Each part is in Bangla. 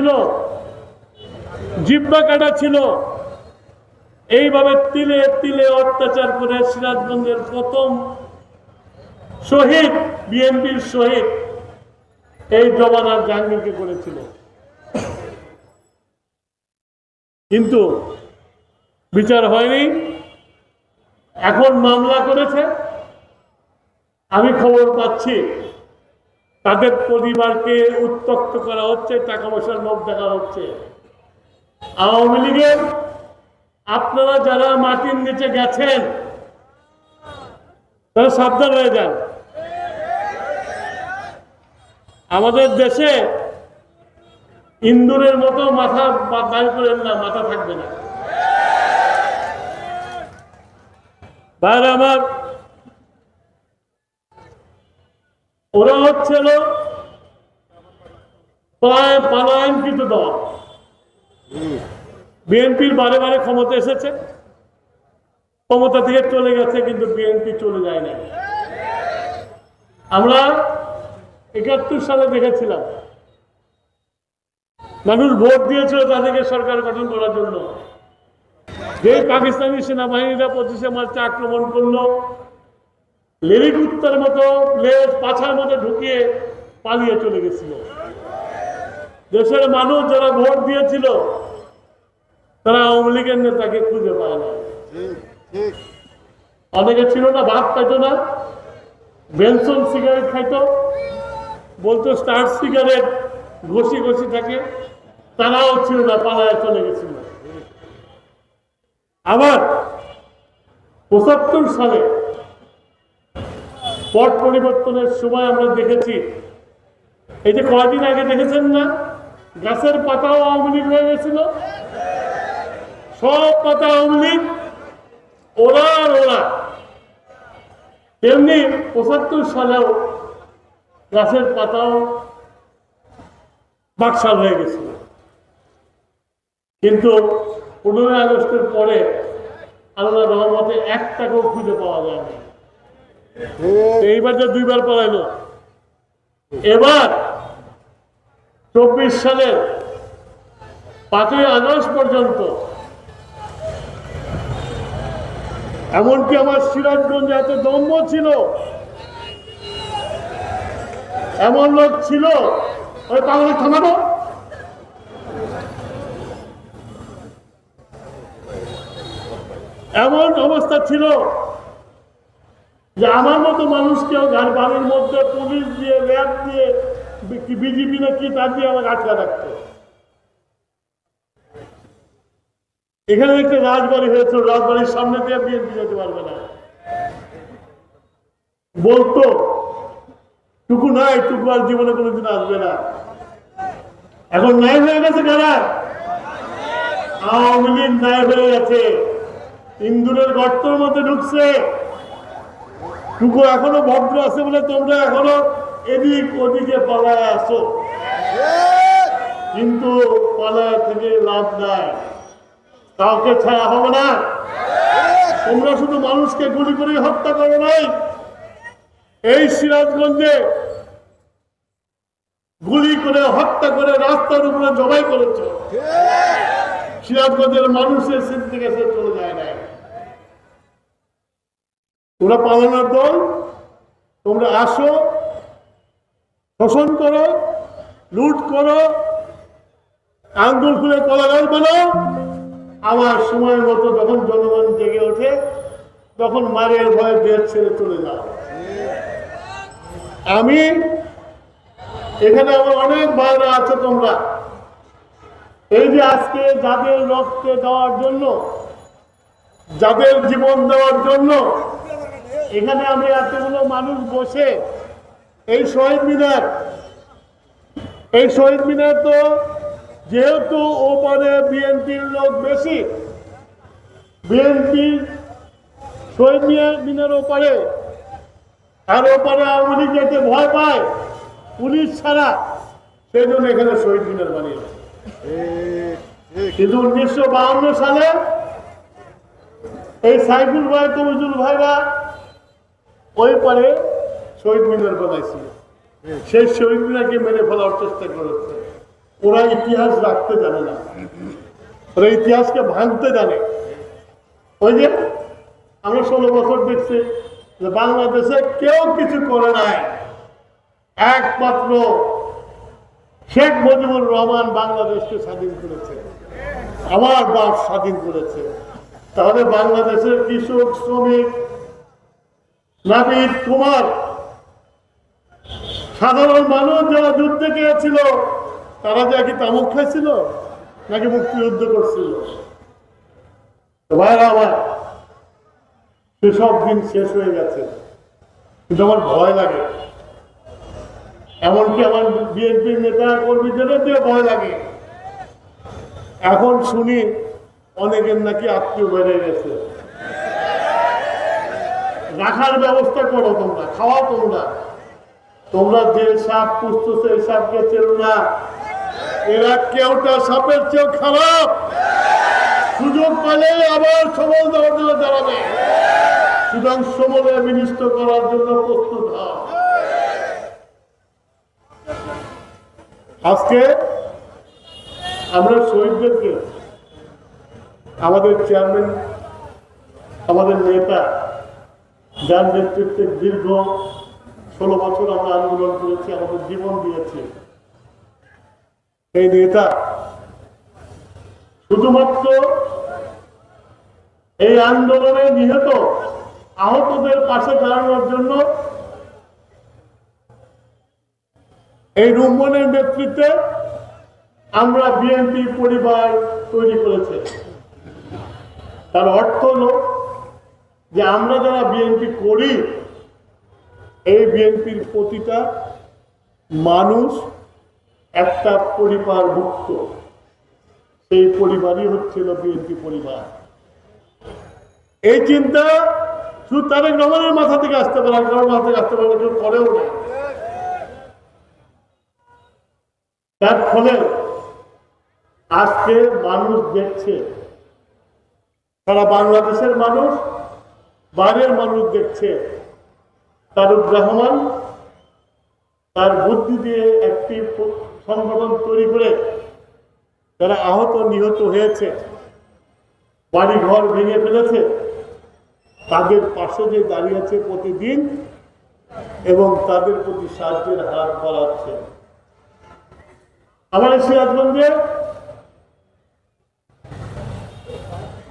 ছিল। জিব্বা কাটা ছিল। এইভাবে তিলে তিলে অত্যাচার করে সিরাজগঞ্জের প্রথম শহীদ, বিএনপির শহীদ, এই জমানার জাহাঙ্গীরকে করেছিল। কিন্তু বিচার হয়নি। এখন মামলা করেছে। আমি খবর পাচ্ছি। তাদের পরিবারকে উত্তক্ত করা হচ্ছে, টাকা পয়সার লোভ দেখা হচ্ছে। আওয়ামী লীগের আপনারা যারা মাটির নিচে গেছেন, তারা সাবধান হয়ে যান। আমাদের দেশে ইন্দুরের মতো মাথা বাইর করেন না, মাথা থাকবে না। আমার ওরা হচ্ছিল পালায়নকৃত দল। বিএনপির বারে বারে ক্ষমতা এসেছে ক্ষমতা থেকে চলে গেছে কিন্তু বিএনপি চলে যায় না আমরা একাত্তর সালে দেখেছিলাম মানুষ ভোট দিয়েছিল তাদেরকে সরকার গঠন করার জন্য। যে পাকিস্তানি সেনাবাহিনীরা পঁচিশে মার্চে আক্রমণ করল লেরিক উত্তর মতো লেজ পাছার মধ্যে ঢুকিয়ে পালিয়ে চলে গেছিল। দেশের মানুষ যারা ভোট দিয়েছিল তারা আওয়ামী লীগের নেতাকে খুঁজে পায় না অনেকে ছিল না ভাত খাইতো না বেনসন সিগারেট খাইতো বলতো স্টার সিগারেট ঘষি ঘষি থাকে তারাও ছিল না পালায় চলে গেছিল। আবার পঁচাত্তর সালে পট পরিবর্তনের সময় আমরা দেখেছি। এই যে কয়দিন আগে দেখেছেন না? গাছের পাতাও আওয়ামী লীগ হয়ে গেছিল। সব পাতা আওয়ামী লীগ ওরা আর ওরা তেমনি পঁচাত্তর সালেও গাছের পাতাও বাকশাল হয়ে গেছিল। কিন্তু পনেরোই আগস্টের পরে আল্লাহ রহমতে এক টাকাও খুঁজে পাওয়া যায় না এইবার যে দুইবার পড়াইলো এবার চব্বিশ সালের পাঁচই আগস্ট পর্যন্ত এমনকি আমার সিরাজগঞ্জে এত দম্ভ ছিল, এমন লোক ছিল ওই পাগলে, থামাবো। এমন অবস্থা ছিল যে আমার মতো মানুষকেও বাড়ির মধ্যে পুলিশ দিয়ে, র্যাব দিয়ে বিজেপি না কি, তার দিয়ে আমাকে আটকা রাখতো। এখানে একটা রাজবাড়ি হয়েছে রাজবাড়ির সামনে দিয়ে বিএনপি যেতে পারবে না। বলতো, টুকু নাই টুকু আর জীবনে কোনোদিন আসবে না। এখন নাই হয়ে গেছে কারা? আওয়ামী লীগ নাই হয়ে গেছে। ইন্দুরের গর্তর মধ্যে ঢুকছে। টুকু এখনও ভদ্র আছে বলে তোমরা এখনও এদিক ওদিকে পালায় আসো কিন্তু পালায় থেকে লাভ নাই। কাউকে ছায়া হবে না। তোমরা শুধু মানুষকে গুলি করে হত্যা করো নাই। এই সিরাজগঞ্জে গুলি করে হত্যা করে রাস্তার উপরে জবাই করেছ। সিরাজগঞ্জের মানুষের সিদ্ধি গেছে চলে যায় না তোমরা পালানোর দল, তোমরা আসো, শোষণ করো, লুট করো আঙ্গুল খুলে কলাগাল বানাও আমার সময় মতো যখন জনগণ জেগে ওঠে, তখন মারের ভয়ে দেশ ছেড়ে চলে যাও আমি, এখানে আমার অনেক ভাইরা আছে তোমরা। এই যে আজকে যাদের রক্তে দেওয়ার জন্য, যাদের জীবন দেওয়ার জন্য এখানে আমি এতগুলো মানুষ বসে, এই শহীদ মিনার, এই শহীদ মিনার তো যেহেতু ওপারে বিএনপির লোক বেশি বিএনপি শহীদ মিনার ওপারে, আর ওপারে আওয়ামী লীগ যেতে ভয় পায়, পুলিশ ছাড়া সেই জন্য এখানে শহীদ মিনার বানিয়েছে। কিন্তু উনিশশো সালে এই সাইফুল ভাই তমিজুল ভাইরা ওই পারে শহীদ মিনার বানাইছিল সেই শহীদ মিনারকে মেরে ফেলার চেষ্টা করেছে। ওরা ইতিহাস রাখতে জানে না। ওরা ইতিহাসকে ভাঙতে জানে। ওই যে আমরা ষোলো বছর দেখছি যে বাংলাদেশে কেউ কিছু করে নাই। একমাত্র শেখ মুজিবুর রহমান বাংলাদেশকে স্বাধীন করেছে। আমার বাপ স্বাধীন করেছে। তাহলে বাংলাদেশের কৃষক, শ্রমিক নাবিদ কুমার, সাধারণ মানুষ যারা যুদ্ধে গিয়েছিল তারা যে কি তামুক খাইছিল নাকি মুক্তিযুদ্ধ করছিল? ভাইরা আমার, সেসব দিন শেষ হয়ে গেছে। কিন্তু আমার ভয় লাগে। এমনকি আমার বিএনপির নেতা কর্মীদেরও যে ভয় লাগে। এখন শুনি অনেকের নাকি আত্মীয় বেড়ে গেছে। রাখার ব্যবস্থা করো তোমরা খাওয়া তোমরা। তোমরা যে সাপ পুষতেছে এই সাপকে চেনো না। এরা কেউটা সাপের চেয়েও খারাপ। সুযোগ পেলে আবার সবল দেওয়ার জন্য দাঁড়াবে। সুতরাং সমলে করার জন্য প্রস্তুত হও। আজকে আমরা শহীদদেরকে, আমাদের চেয়ারম্যান আমাদের নেতা যার নেতৃত্বে দীর্ঘ ষোলো বছর আমরা আন্দোলন করেছি, আমাদের জীবন দিয়েছি। এই নেতা শুধুমাত্র এই আন্দোলনে নিহত আহতদের পাশে দাঁড়ানোর জন্য এই রুম্মনের নেতৃত্বে আমরা বিএনপি পরিবার তৈরি করেছে। তার অর্থ হলো যে আমরা যারা বিএনপি করি, এই বিএনপির প্রতিটা মানুষ একটা পরিবারভুক্ত। সেই পরিবারই হচ্ছিল বিএনপি পরিবার। এই চিন্তা শুধু তারেক রহমানের মাথা থেকে আসতে পারে কারোর মাথা থেকে আসতে পারে কেউ করেও না। তার ফলে আজকে মানুষ দেখছে, সারা বাংলাদেশের মানুষ বাইরের মানুষ দেখছে, তারুক রহমান তার বুদ্ধি দিয়ে একটি সংগঠন তৈরি করে তারা আহত নিহত হয়েছে বাড়ি ঘর ভেঙে ফেলেছে। তাদের পাশে যে দাঁড়িয়েছে প্রতিদিন এবং তাদের প্রতি সাহায্যের হাত বাড়াচ্ছে। আমার সিরাজগঞ্জে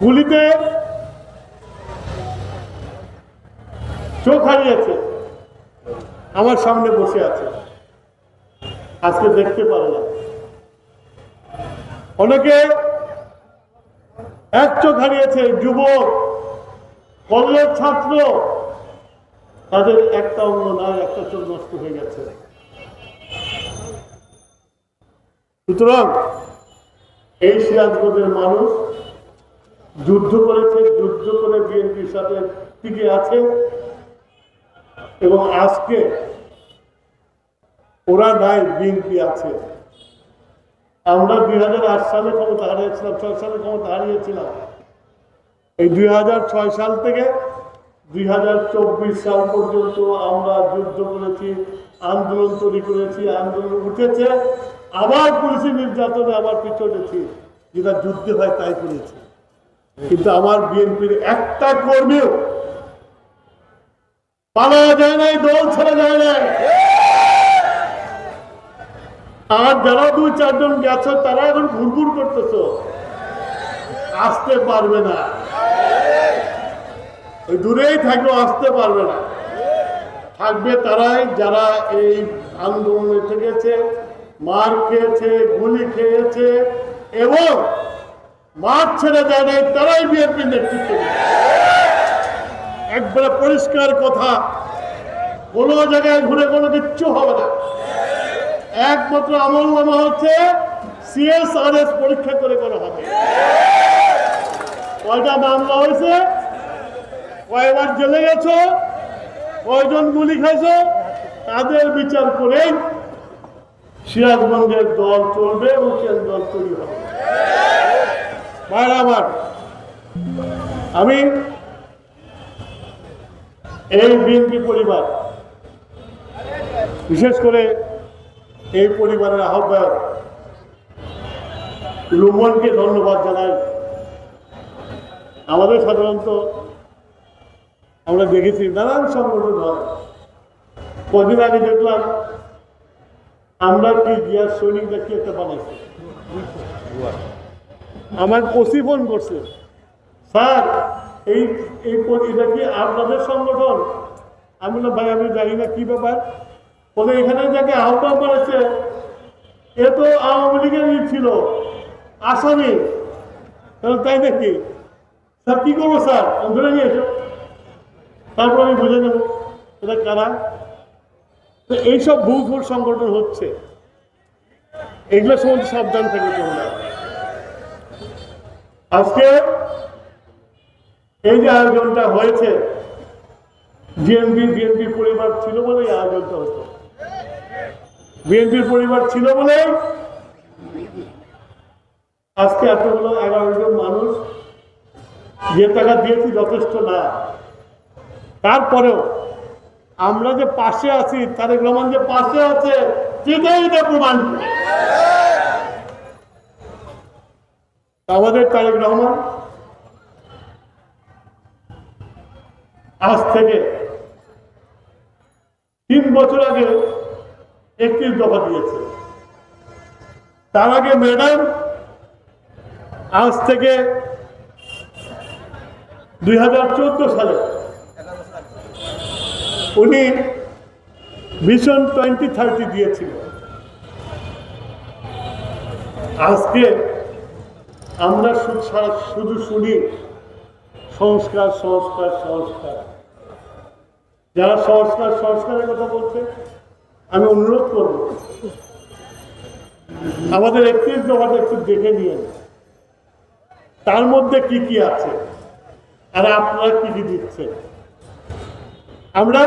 গুলিতে চোখ হারিয়েছে। আমার সামনে বসে আছে। আজকে দেখতে পারে না। অনেকে এক চোখ হারিয়েছে, যুবক কলেজ ছাত্র। তাদের একটা অঙ্গ নয় একটা চোখ নষ্ট হয়ে গেছে। সুতরাং এই সিরাজগঞ্জের মানুষ যুদ্ধ করেছে, যুদ্ধ করে বিএনপির সাথে টিকে আছে। এবং আজকে ওরা নাই, বিএনপি আছে। আমরা দুই হাজার আট সালে ক্ষমতা হারিয়েছিলাম, ছয় সালে ক্ষমতা হারিয়েছিলাম। এই দুই ছয় সাল থেকে দুই চব্বিশ সাল পর্যন্ত আমরা যুদ্ধ করেছি, আন্দোলন তৈরি করেছি, আন্দোলন উঠেছে। আবার পুলিশি নির্যাতনে আবার পিছনেছি যেটা যুদ্ধে হয় তাই করেছি। কিন্তু আমার বিএনপির একটা কর্মীও পালা যায় নাই, দল ছাড়া যায় নাই। আর যারা দুই, চারজন গেছো, তারা এখন ঘুরঘুর করতেছ। আসতে পারবে না। দূরেই থাকলেও আসতে পারবে না। থাকবে তারাই যারা এই আন্দোলনে থেকেছে, মার খেয়েছে, গুলি খেয়েছে, এবং মাঠ ছেড়ে দেয় নাই, তারাই বিএনপি নেতৃত্ব। একবারে পরিষ্কার কথা। কোনো জায়গায় ঘুরে কোনো কিচ্ছু হবে না। একমাত্র আমল নামা হচ্ছে সিএসআরএস পরীক্ষা করে করা হবে। কয়টা মামলা হয়েছে? কয়বার জেলে গেছো? কয়জন গুলি খাইছো? তাদের বিচার করেই সিরাজগঞ্জের দল চলবে এবং কেন্দ্র দল তৈরি হবে। আমি এই বিএনপি পরিবার, বিশেষ করে এই পরিবারের আহ্বায়ক রুমনকে ধন্যবাদ জানাই। আমাদের সাধারণত আমরা দেখেছি নানান সংগঠন হয়। কদিন আগে দেখলাম আমরা কি গিয়ার সৈনিক দেখি একটা বানাইছি। আমার ওসি ফোন করছে। স্যার এই এই এটা কি আপনাদের সংগঠন? আমি বললাম, ভাই, আমি জানি না কি ব্যাপার। বলে, এখানে যাকে আহ্বান করেছে, এ তো আওয়ামী লীগের ই ছিল, আসামি। তাই নাকি? স্যার, কি করব, স্যার? ধরে নিয়ে এসো। তারপর আমি বুঝে নেব, এটা কারা? তো এইসব ভুল ভুল সংগঠন হচ্ছে। এগুলো সম্বন্ধে সাবধান থাকে তোমরা। আজকে এই যে আয়োজনটা হয়েছে বিএনপি বিএনপি পরিবার ছিল বলে আয়োজনটা হতো। বিএনপির পরিবার ছিল বলে আজকে এতগুলো এগারো জন মানুষ যে টাকা দিয়েছি যথেষ্ট না। তারপরেও আমরা যে পাশে আছি, তারেক রহমান যে পাশে আছে, সেটাই প্রমাণ। আমাদের তারেক রহমান আজ থেকে তিন বছর আগে একত্রিশ দফা দিয়েছে। তার আগে ম্যাডাম আজ থেকে দুই হাজার চোদ্দ সালে উনি মিশন টোয়েন্টি থার্টি দিয়েছিল আজকে আমরা শু- সারা- শুধু শুনি সংস্কার সংস্কার সংস্কার। যারা সংস্কার, সংস্কারের কথা বলছে, আমি অনুরোধ করব, আমাদের একত্রিশ দফাটা একটু দেখে নিয়ে তার মধ্যে কি কি আছে? আর আপনারা কি কি দিচ্ছেন? আমরা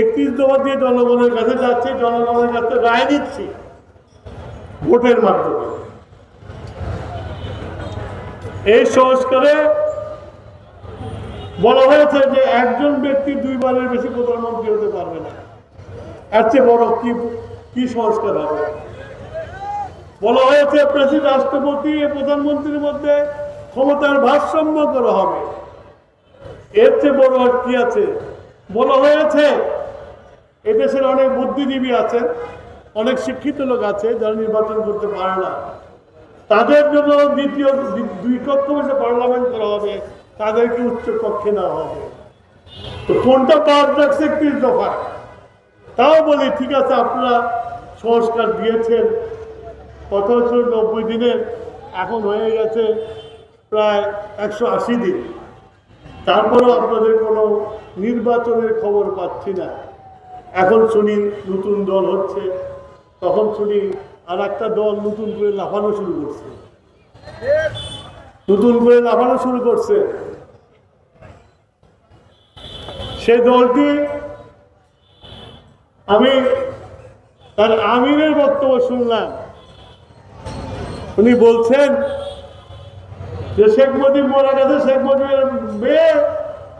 একত্রিশ দফা দিয়ে জনগণের কাছে যাচ্ছি, জনগণের কাছে রায় দিচ্ছি ভোটের মাধ্যমে। এই সংস্কারে বলা হয়েছে যে একজন ব্যক্তি দুইবারের বেশি প্রধানমন্ত্রী হতে পারবে না। এর চেয়ে বড় কি কি সংস্কার হবে? বলা হয়েছে প্রেসিডেন্ট, রাষ্ট্রপতি প্রধানমন্ত্রীর মধ্যে ক্ষমতার ভারসাম্য করা হবে। এর চেয়ে বড় আর কি আছে? বলা হয়েছে, এদেশের অনেক বুদ্ধিজীবী আছেন, অনেক শিক্ষিত লোক আছে যারা নির্বাচন করতে পারে না। তাদের জন্য দ্বিতীয় দ্বি- দুই কক্ষ বসে পার্লামেন্ট করা হবে। তাদেরকে উচ্চ কক্ষে নেওয়া হবে। তো কোনটা বাদ রাখছে একত্রিশ দফা তাও বলি, ঠিক আছে, আপনারা সংস্কার দিয়েছেন। কত নব্বই দিনের এখন হয়ে গেছে প্রায় একশো আশি দিন। তারপরেও আপনাদের কোনো নির্বাচনের খবর পাচ্ছি না। এখন শুনি নতুন দল হচ্ছে, তখন শুনি আর একটা দল নতুন করে লাফানো শুরু করছে। নতুন করে লাফানো শুরু করছে। সেই দলটি আমি তার আমিরের বক্তব্য শুনলাম। উনি বলছেন যে শেখ মুজিব মারা গেছে শেখ মুজিবের মেয়ে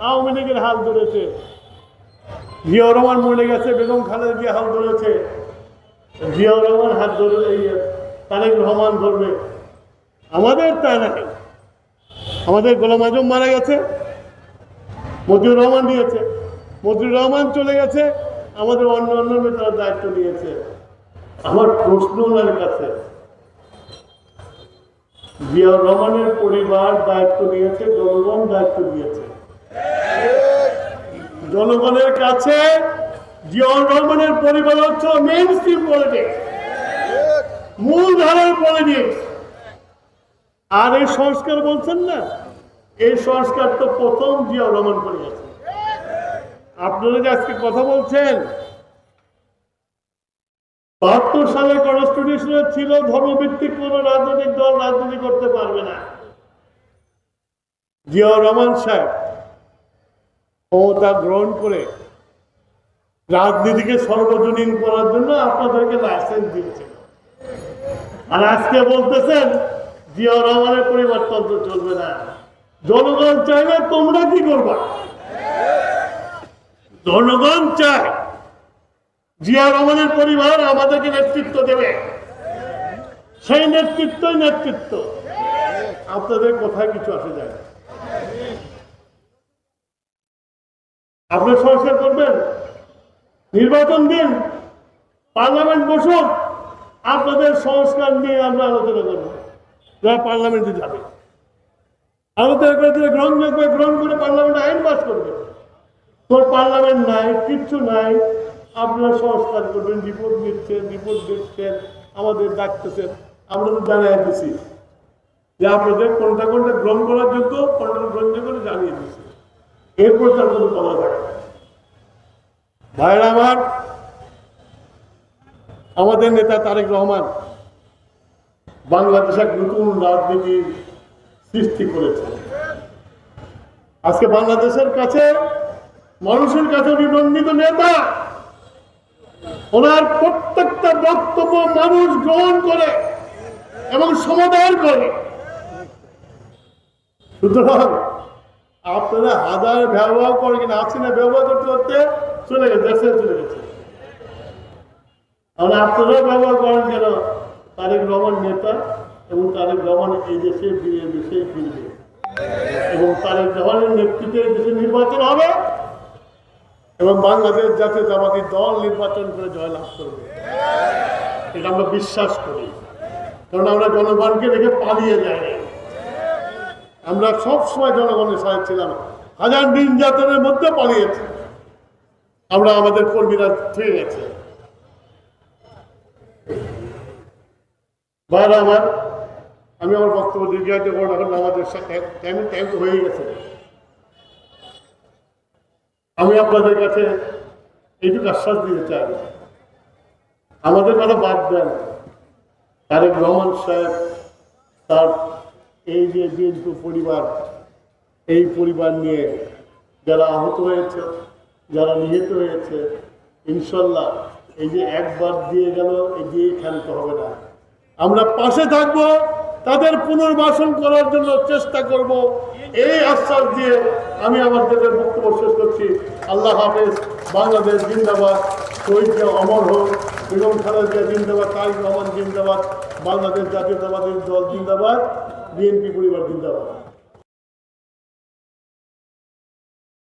আওয়ামী লীগের হাল ধরেছে। জিয়াউর রহমান মরে গেছে, বেগম খালেদা জিয়া হাল ধরেছে। জিয়াউর রহমান হাত ধরে তারেক রহমান ধরবে। আমাদের তাই নাই। আমাদের গোলাম আজম মারা গেছে মজিবুর রহমান দিয়েছে মজিবুর রহমান চলে গেছে, আমাদের অন্য অন্য নেতারা দায়িত্ব নিয়েছে। আমার প্রশ্ন ওনার কাছে, জিয়াউর রহমানের পরিবার দায়িত্ব নিয়েছে, জনগণ দায়িত্ব দিয়েছে জনগণের কাছে জিয়াউর রহমানের পরিবার হচ্ছে মেইন স্ট্রিম পলিটিক্স মূল ধারার পলিটিক্স আর এই সংস্কার বলছেন না? এই সংস্কার তো প্রথম জিয়াউর রহমান করে গেছে আপনারা যে আজকে কথা বলছেন, বাহাত্তর সালে কনস্টিটিউশনে ছিল ধর্মভিত্তিক কোন রাজনৈতিক দল রাজনীতি করতে পারবে না। জিয়াউর রহমান সাহেব ক্ষমতা গ্রহণ করে রাজনীতিকে সর্বজনীন করার জন্য আপনাদেরকে লাইসেন্স দিয়েছিল আর আজকে বলতেছেন জিয়াউর রহমানের পরিবর্তন চলবে না। জনগণ চাইবে তোমরা কি করবা? জনগণ চায় জিয়া রহমানের পরিবার আমাদেরকে নেতৃত্ব দেবে। সেই নেতৃত্বই নেতৃত্ব। আপনাদের কোথায় কিছু আসে যায় না। আপনি সংস্কার করবেন, নির্বাচন দিন, পার্লামেন্ট বসুক আপনাদের সংস্কার নিয়ে আমরা আলোচনা করব। যারা পার্লামেন্টে যাবে। আলোচনা করে দিলে গ্রহণযোগ্য গ্রহণ করে পার্লামেন্টে আইন পাস করবে। তোর পার্লামেন্ট নাই, কিচ্ছু নাই। আপনারা সংস্কার করবেন, রিপোর্ট দিচ্ছেন রিপোর্ট দিচ্ছেন, আমাদের ডাকতেছেন। আমরা তো জানাই দিছি যে আপনাদের কোনটা কোনটা গ্রহণ করার যোগ্য, কোনটা গ্রহণযোগ্য করে জানিয়ে দিচ্ছি এরপর তার কোনো কথা থাকে ভাইরা আমার, আমাদের নেতা তারেক রহমান বাংলাদেশ এক নতুন রাজনীতির সৃষ্টি করেছে। আজকে বাংলাদেশের কাছে, মানুষের কাছে নিবন্ধিত নেতা, ওনার প্রত্যেকটা বক্তব্য মানুষ গ্রহণ করে এবং সমাধান করে। সুতরাং আপনারা হাজার ব্যবহার করে কিনা আসলে ব্যবহার করতে করতে চলে গেছে, দেশে চলে গেছে। আপনারা ব্যবহার করেন কেন? তারেক রহমান নেতা এবং তারেক রহমান এই দেশে বিয়ে দেশে ফিরবে। এবং তারেক রহমানের নেতৃত্বে দেশে নির্বাচন হবে এবং বাংলাদেশ জাতীয়তাবাদী দল নির্বাচন করে জয়লাভ করবে। এটা আমরা বিশ্বাস করি। কারণ আমরা জনগণকে রেখে পালিয়ে যাই। আমরা সব সময় জনগণের সাথে ছিলাম। হাজার নির্যাতনের মধ্যে পালিয়েছি। আমরা আমাদের কর্মীরা থেকে গেছে। ভাইরা আমার, আমি আমার বক্তব্য দীর্ঘায়িত করব, এখন আমাদের টাইম টাইম তো হয়ে গেছে। আমি আপনাদের কাছে এইটুকু আশ্বাস দিতে চাই। আমাদের কথা বাদ দেন। তারেক রহমান সাহেব, তার এই যে বিএনপি পরিবার, এই পরিবার নিয়ে যারা আহত হয়েছে, যারা নিহত হয়েছে, ইনশাল্লাহ এই যে একবার দিয়ে গেল এই দিয়ে খেলতে হবে না। আমরা পাশে থাকব, তাদের পুনর্বাসন করার জন্য চেষ্টা করব। এই আশ্বাস দিয়ে আমি আমার দেশের বক্তব্য শেষ করছি। আল্লাহ হাফেজ, বাংলাদেশ জিন্দাবাদ শহীদকে অমর হোক, বেগম খালেদা জিন্দাবাদ, তারিক রহমান জিন্দাবাদ, বাংলাদেশ জাতীয়তাবাদী দল জিন্দাবাদ, বিএনপি পরিবার জিন্দাবাদ।